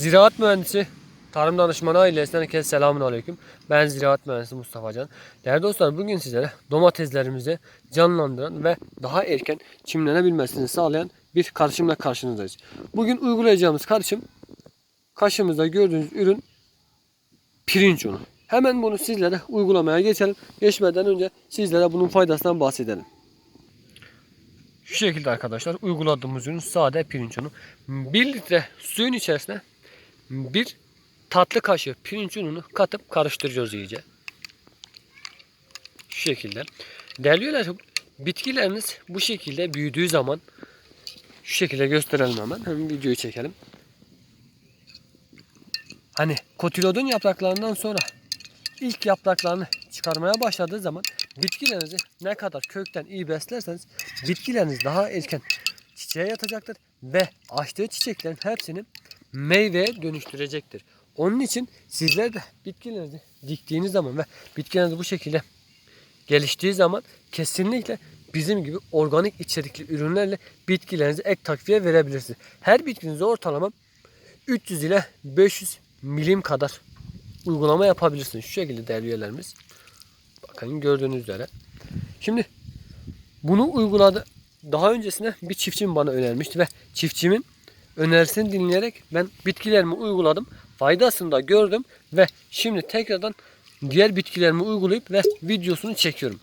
Ziraat mühendisi, tarım danışmanı ailesinden herkese selamun aleyküm. Ben ziraat mühendisi Mustafa Can. Değerli dostlar bugün sizlere domateslerimizi canlandıran ve daha erken çimlenebilmesini sağlayan bir karışımla karşınızdayız. Bugün uygulayacağımız karışım karşımızda gördüğünüz ürün pirinç unu. Hemen bunu sizlere uygulamaya geçelim. Geçmeden önce sizlere bunun faydasından bahsedelim. Şu şekilde arkadaşlar uyguladığımız ürün sade pirinç unu. 1 litre suyun içerisine bir tatlı kaşığı pirinç ununu katıp karıştırıyoruz iyice. Şu şekilde. Değerli bitkileriniz bu şekilde büyüdüğü zaman şu şekilde gösterelim hemen. Hemen videoyu çekelim. Hani kotilodon yapraklarından sonra ilk yapraklarını çıkarmaya başladığı zaman bitkilerinizi ne kadar kökten iyi beslerseniz bitkileriniz daha erken çiçeğe yatacaktır ve açtığı çiçeklerin hepsini meyveye dönüştürecektir. Onun için sizler de bitkilerinizi diktiğiniz zaman ve bitkileriniz bu şekilde geliştiği zaman kesinlikle bizim gibi organik içerikli ürünlerle bitkilerinize ek takviye verebilirsiniz. Her bitkinize ortalama 300 ile 500 milim kadar uygulama yapabilirsiniz. Şu şekilde değerli üyelerimiz. Bakın gördüğünüz üzere. Şimdi bunu uyguladı. Daha öncesinde bir çiftçim bana önermişti ve çiftçimin önerisini dinleyerek ben bitkilerimi uyguladım. Faydasını da gördüm ve şimdi tekrardan diğer bitkilerimi uygulayıp ve videosunu çekiyorum.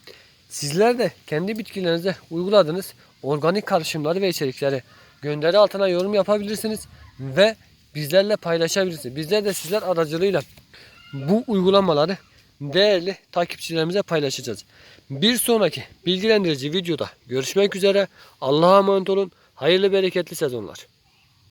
Sizler de kendi bitkilerinize uyguladığınız organik karışımları ve içerikleri gönderi altına yorum yapabilirsiniz ve bizlerle paylaşabilirsiniz. Bizler de sizler aracılığıyla bu uygulamaları değerli takipçilerimize paylaşacağız. Bir sonraki bilgilendirici videoda görüşmek üzere. Allah'a emanet olun. Hayırlı bereketli sezonlar.